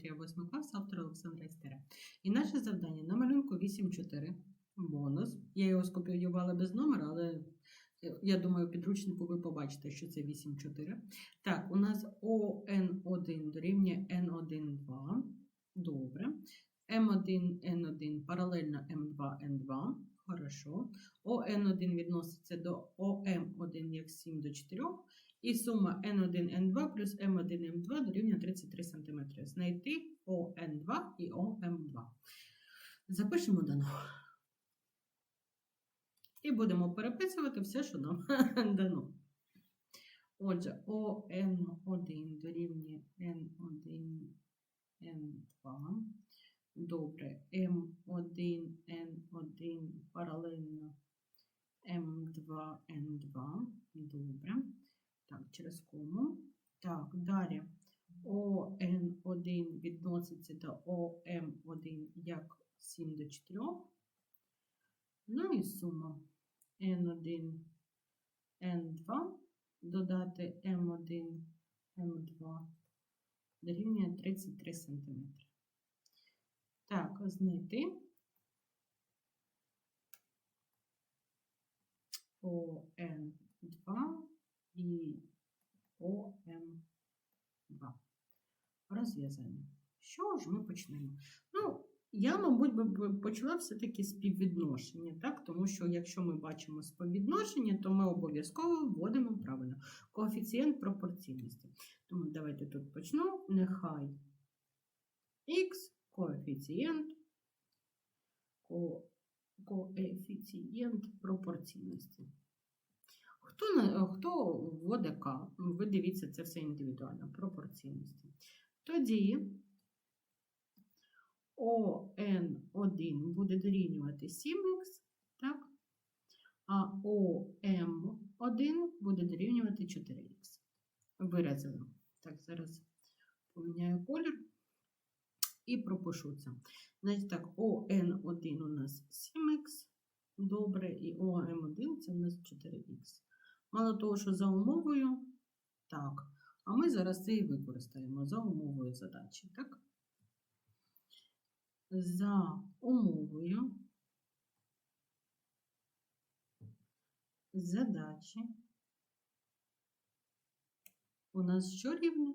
Геометрія 8 клас, автор Олександра Істера. І наше завдання на малюнку 8.4. Бонус. Я його скопіювала без номера, але я думаю, підручнику ви побачите, що це 8.4. Так, у нас ОН1 дорівнює Н1,2. Добре. М1, Н1 паралельно М2, Н2. Хорошо. ОН1 відноситься до ОМ1 як 7 до 4. І сума N1, N2 плюс M1, M2 дорівнює 33 см. Знайти ОН2 і ОМ2. Запишемо дано. І будемо переписувати все, що нам дано. Отже, ОН1 дорівнює N1, N2. Добре, М1, N1 паралельно М2, N2. Добре. Так, через кому. Так, далі ОН1 відноситься до ОМ1 як 7 до 4. Ну і сума N1, N2 додати М1, М2 дорівнює 33 см. Так, знайти ОН2 і ОМ2. Розв'язання. Що ж ми почнемо? Ну, я, мабуть, би почала все-таки співвідношення, так? тому що якщо ми бачимо співвідношення, то ми обов'язково вводимо правильно коефіцієнт пропорційності. Тому давайте тут почну. Нехай х коефіцієнт, ко, коефіцієнт пропорційності. Хто, хто вводить К? Ви дивіться, це все індивідуально, пропорційності. Тоді ОН1 буде дорівнювати 7х, так? А ОМ1 буде дорівнювати 4х. Виразили. Так, зараз поміняю колір і пропишу це. Значить так, ОН1 у нас 7х, добре, і ОМ1 це у нас 4х. Мало того, що за умовою, так. А ми зараз це і використаємо за умовою задачі, так? За умовою задачі у нас що рівне?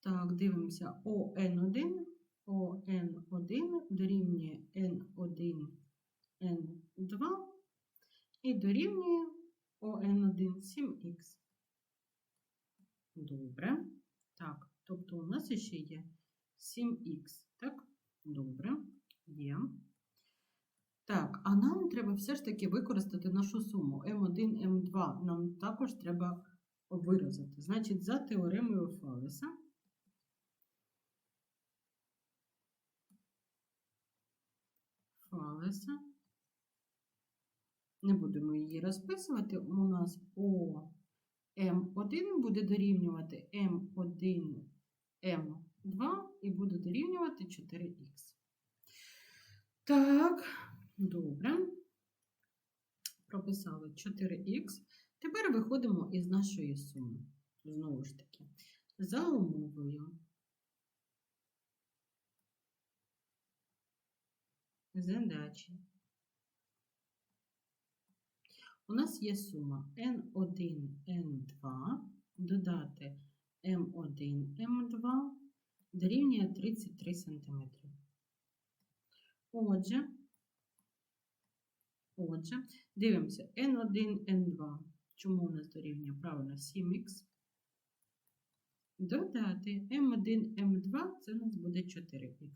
Так, дивимося ОН1, ОН1 дорівнює N1, N2 і дорівнює ОН1 7х. Добре. Так, тобто у нас ще є 7х, так? Добре, є. Так, а нам треба все ж таки використати нашу суму М1, М2. Нам також треба виразити. Значить, за теоремою Фалеса Фалеса. Не будемо її розписувати. У нас О М1 буде дорівнювати М1, М2 і буде дорівнювати 4х. Так, добре. Прописали 4х. Тепер виходимо із нашої суми. Знову ж таки, за умовою. Задачі. У нас є сума N1, N2, додати M1, M2 дорівнює 33 см. Отже, отже, дивимося N1, N2. Чому у нас дорівнює правильно 7х? Додати M1, M2 це у нас буде 4х.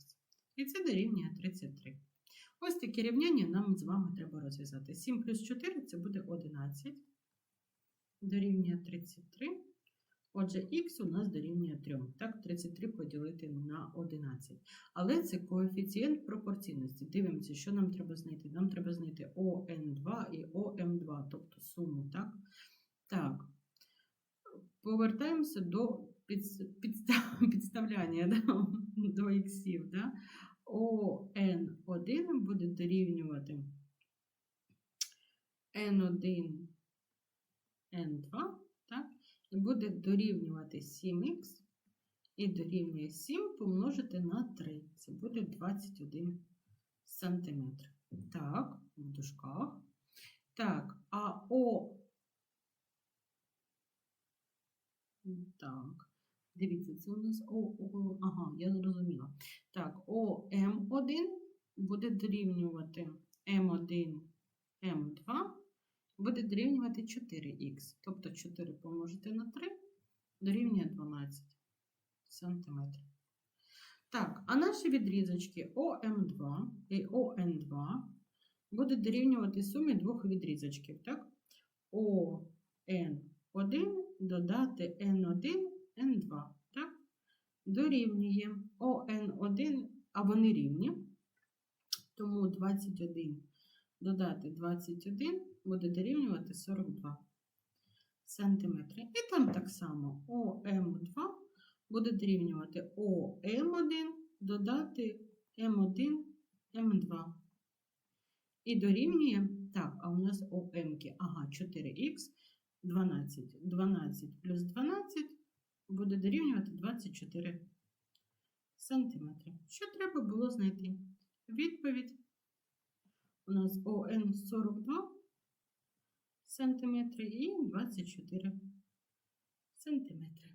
І це дорівнює 33. Ось таке рівняння нам з вами треба розв'язати. 7 плюс 4 це буде 11. Дорівнює 33. Отже, х у нас дорівнює 3. Так, 33 поділити на 11. Але це коефіцієнт пропорційності. Дивимося, що нам треба знайти. Нам треба знайти ОН2 і ОМ2, тобто суму. Так, так. повертаємося до підстав- підставляння да? до іксів. Да? ОН1 буде дорівнювати N1, N2, так? І буде дорівнювати 7х і дорівнює 7 помножити на 3. Це буде 21 сантиметр. Так, в дужках. Так, а О. Так. Дивіться, це у нас О, ага, я зрозуміла. Так, ОМ1 буде дорівнювати М1, М2 буде дорівнювати 4х. Тобто 4 помножити на 3 дорівнює 12 сантиметрів. Так, а наші відрізочки ОМ2 і ОН2 буде дорівнювати сумі двох відрізочків. Так? ОН1 додати Н1, Н2. Так? Дорівнює ОН1, а вони рівні. Тому 21 додати 21 буде дорівнювати 42 сантиметри. І там так само ОМ2 буде дорівнювати ОМ1 додати М1, М2. І дорівнює, так, а у нас ОМ, ага, 4х, 12. 12 плюс 12 буде дорівнювати 24 сантиметри. Що треба було знайти? Відповідь у нас ОН 42 сантиметри і 24 сантиметри.